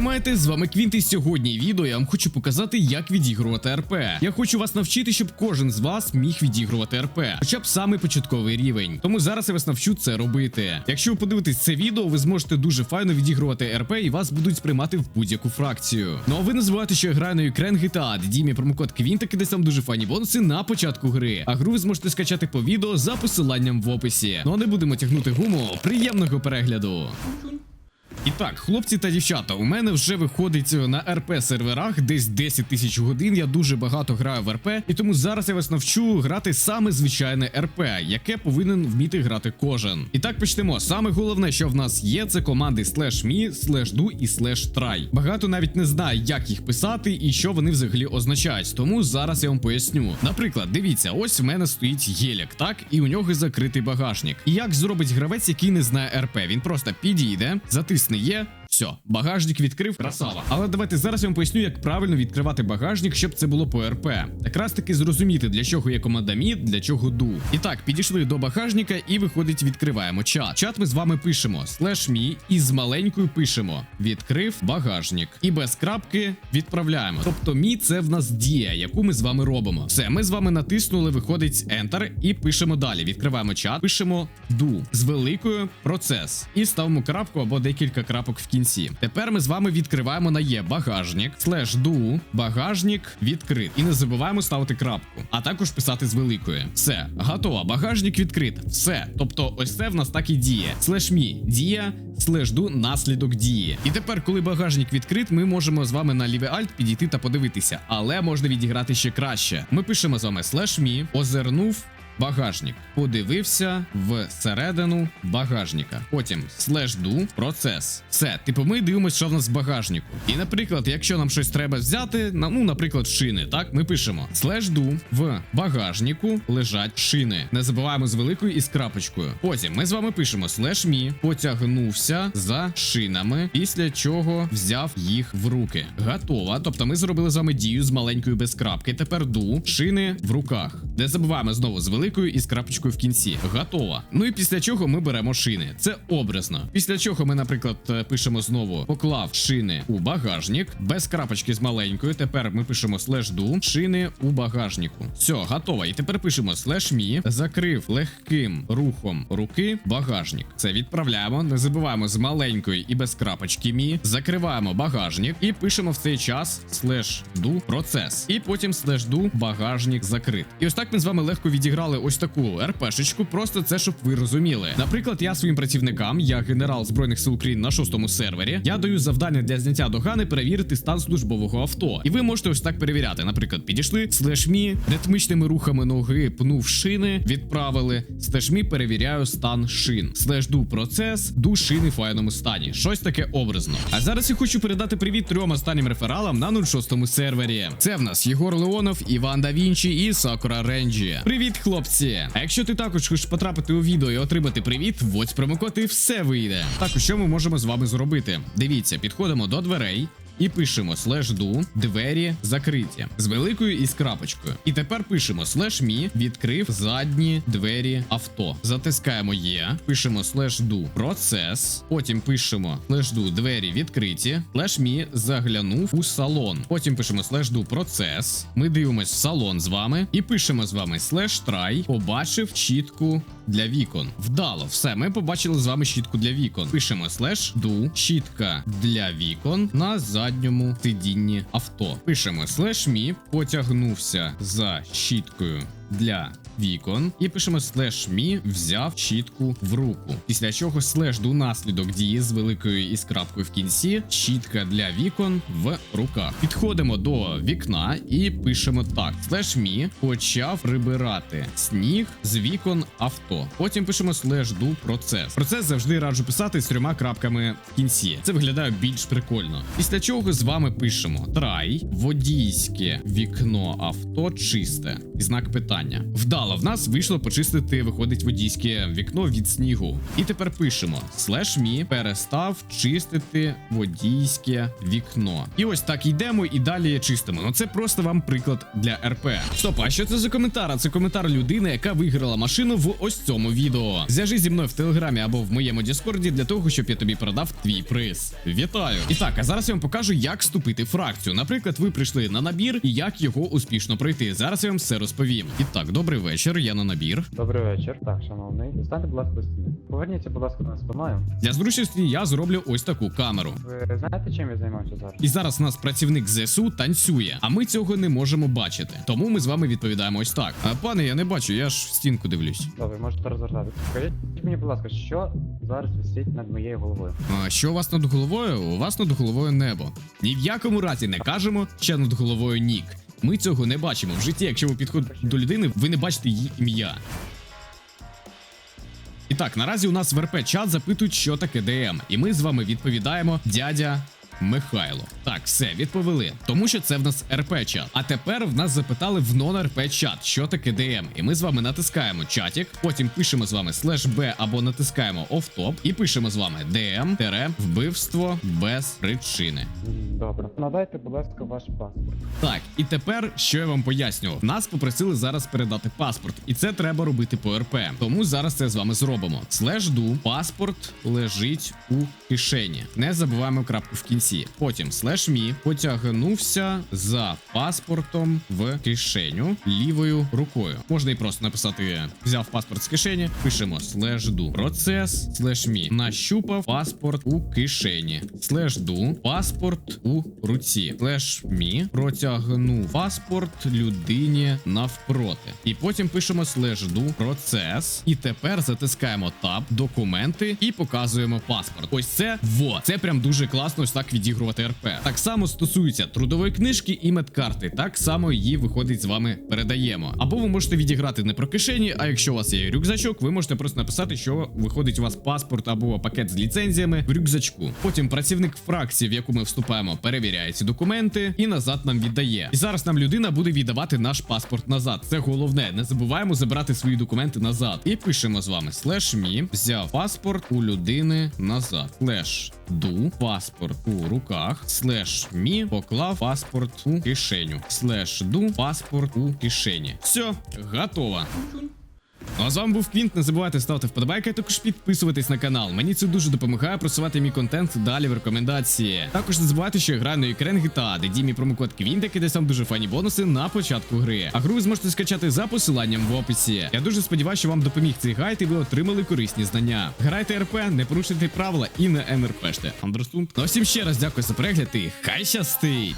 Маєте, з вами Квінт, і сьогодні відео я вам хочу показати, як відігрувати РП. Я хочу вас навчити, щоб кожен з вас міг відігрувати РП, хоча б самий початковий рівень. Тому зараз я вас навчу це робити. Якщо ви подивитесь це відео, ви зможете дуже файно відігрувати РП і вас будуть сприймати в будь-яку фракцію. Ну а ви не що я граю на Ukraine GTA, де діє мій промокод Квінтик, де там дуже файні бонуси на початку гри. А гру ви зможете скачати по відео за посиланням в описі. Ну а не будемо тягнути гуму. Приємного перегляду. І так, хлопці та дівчата, у мене вже виходить на РП серверах десь 10 тисяч годин. Я дуже багато граю в РП, і тому зараз я вас навчу грати саме звичайне РП, яке повинен вміти грати кожен. І так почнемо. Саме головне, що в нас є, це команди slash me, slash do і slash try. Багато навіть не знає, як їх писати і що вони взагалі означають. Тому зараз я вам поясню. Наприклад, дивіться, ось в мене стоїть гелік, так, і у нього закритий багажник. І як зробить гравець, який не знає РП? Він просто підійде, затисне є. Все, багажник відкрив, красава. Але давайте зараз я вам поясню, як правильно відкривати багажник, щоб це було по РП. Якраз таки зрозуміти, для чого є команда мі, для чого ду. І так, підійшли до багажника і виходить, відкриваємо чат. Чат ми з вами пишемо слеш мі і з маленькою пишемо відкрив багажник. І без крапки відправляємо. Тобто мі це в нас дія, яку ми з вами робимо. Все, ми з вами натиснули, виходить Enter і пишемо далі. Відкриваємо чат, пишемо do з великою процес. І ставимо крапку або декілька крапок в кінці. Тепер ми з вами відкриваємо на є багажник, слеш do, багажник відкрит. І не забуваємо ставити крапку, а також писати з великої. Все, готово. Багажник відкрит. Все. Тобто, ось це в нас так і діє. Слеш мі дія. Слеш do наслідок дії. І тепер, коли багажник відкрит, ми можемо з вами на ліве альт підійти та подивитися, але можна відіграти ще краще. Ми пишемо з вами слеш мі, озирнув багажник. Подивився всередину багажника. Потім слеш ду процес. Все, типу, ми дивимося, що в нас в багажнику. І, наприклад, якщо нам щось треба взяти, ну, наприклад, шини, так, ми пишемо слеш ду в багажнику лежать шини. Не забуваємо з великою і з крапочкою. Потім ми з вами пишемо слеш мі, потягнувся за шинами, після чого взяв їх в руки. Готово. Тобто ми зробили з вами дію з маленькою без крапки. Тепер ду шини в руках. Не забуваємо знову з великою і з крапочкою в кінці. Готово. Ну і після чого ми беремо шини. Це образно. Після чого ми, наприклад, е, пишемо знову поклав шини у багажник без крапочки з маленькою. Тепер ми пишемо слеш ду шини у багажнику. Все, готово. І тепер пишемо слеш мі, закрив легким рухом руки багажник. Це відправляємо. Не забуваємо з маленької і без крапочки мі. Закриваємо багажник і пишемо в цей час слеш ду процес. І потім слеш ду багажник закрит. І ось так ми з вами легко відіграли ось таку РПшечку. Просто це щоб ви розуміли. Наприклад, я своїм працівникам, я генерал збройних сил України на шостому сервері. Я даю завдання для зняття догани перевірити стан службового авто. І ви можете ось так перевіряти. Наприклад, підійшли слеш мі, ритмічними рухами ноги пнув шини, відправили. Слеш мі перевіряю стан шин. Слеш ду процес, ду шини в файному стані. Щось таке образно. А зараз я хочу передати привіт трьом останнім рефералам на 06 сервері. Це в нас Єгор Леонов, Іван Да Вінчі і Сакура Ренджі. Привіт, хлопці! А якщо ти також хочеш потрапити у відео і отримати привіт, вводь промокод і все вийде. Також що ми можемо з вами зробити? Дивіться, підходимо до дверей. І пишемо слеш ду, двері закриті з великою і з крапочкою. І тепер пишемо слеш мі, відкрив задні двері авто. Затискаємо є, пишемо слеш ду процес. Потім пишемо слеш ду двері відкриті. Слеш мі заглянув у салон. Потім пишемо слеш ду процес. Ми дивимось в салон з вами і пишемо з вами слеш трай. Побачив чітку для вікон. Вдало, все. Ми побачили з вами щітку для вікон. Пишемо слеш ду, щітка для вікон на задньому сидінні авто. Пишемо слеш мі, потягнувся за щіткою для вікон. І пишемо слеш мі, взяв щітку в руку. Після чого слеш ду наслідок дії з великою і з крапкою в кінці. Щітка для вікон в руках. Підходимо до вікна і пишемо так: слеш мі почав прибирати сніг з вікон авто. Потім пишемо слеш ду процес. Процес завжди раджу писати з трьома крапками в кінці. Це виглядає більш прикольно. Після чого з вами пишемо трай, водійське вікно авто чисте. І знак питання. Питання. Вдало в нас вийшло почистити, виходить водійське вікно від снігу. І тепер пишемо: слеш мі перестав чистити водійське вікно. І ось так йдемо і далі чистимо. Ну це просто вам приклад для РП. Стоп, а що це за коментар? Це коментар людини, яка виграла машину в ось цьому відео. Зв'яжись зі мною в телеграмі або в моєму Діскорді для того, щоб я тобі продав твій приз. Вітаю! І так, а зараз я вам покажу, як вступити в фракцію. Наприклад, ви прийшли на набір і як його успішно пройти. Зараз я вам все розповім. І так, добрий вечір. Я на набір. Добрий вечір. Так, шановний. Станьте, будь ласка, стіни. Поверніться, будь ласка, на спиною. Для зручності я зроблю ось таку камеру. Ви знаєте, чим я займаюся зараз? І зараз нас працівник ЗСУ танцює, а ми цього не можемо бачити. Тому ми з вами відповідаємо ось так. А пане, я не бачу, я ж в стінку дивлюсь. Добре, можете розвертати. Скажіть мені, будь ласка, що зараз висить над моєю головою? А що у вас над головою? У вас над головою небо. Ні в якому разі не кажемо, що над головою нік. Ми цього не бачимо в житті. Якщо ви підходите до людини, ви не бачите її ім'я. І так, наразі у нас в РП чат запитують, що таке ДМ, і ми з вами відповідаємо дядя. Михайло. Так, все, відповіли. Тому що це в нас РП чат. А тепер в нас запитали в нон РП чат, що таке ДМ. І ми з вами натискаємо чатик, потім пишемо з вами слеш Б або натискаємо офтоп і пишемо з вами ДМ тере вбивство без причини. Добре. Надайте, будь ласка, ваш паспорт. Так, і тепер що я вам пояснював? Нас попросили зараз передати паспорт, і це треба робити по РП. Тому зараз це з вами зробимо. Слеш ду, паспорт лежить у кишені. Не забуваємо крапку в кінці. Потім слеш мі потягнувся за паспортом в кишеню лівою рукою. Можна і просто написати: взяв паспорт з кишені, пишемо слеш ду. Процес слеш мі нащупав паспорт у кишені. Слеш ду паспорт у руці. Слеш мі протягнув паспорт людині навпроти. І потім пишемо слеш ду процес. І тепер затискаємо таб, документи і показуємо паспорт. Ось це во. Це прям дуже класно ось так відігрувати РП. Так само стосується трудової книжки і медкарти. Так само її виходить з вами передаємо. Або ви можете відіграти не про кишені, а якщо у вас є рюкзачок, ви можете просто написати, що виходить у вас паспорт або пакет з ліцензіями в рюкзачку. Потім працівник фракції, в яку ми вступаємо, перевіряє ці документи і назад нам віддає. І зараз нам людина буде віддавати наш паспорт назад. Це головне. Не забуваємо забирати свої документи назад. І пишемо з вами слеш мі взяв паспорт у людини назад. Слеш ду паспорт у руках. Слеш мі поклав паспорт у кишеню. Слеш ду паспорт у кишені. Все, готово. Ну а з вами був Квінт. Не забувайте ставити вподобайки, а також підписуватись на канал. Мені це дуже допомагає просувати мій контент далі в рекомендації. Також не забувайте, що я граю на Ukraine GTA, де дій мій промокод Квінт, який дасть вам дуже фані бонуси на початку гри. А гру ви зможете скачати за посиланням в описі. Я дуже сподіваюся, що вам допоміг цей гайд і ви отримали корисні знання. Грайте РП, не порушуйте правила і не НРПште. Андерстунд. Ну всім ще раз дякую за перегляд і хай щастить!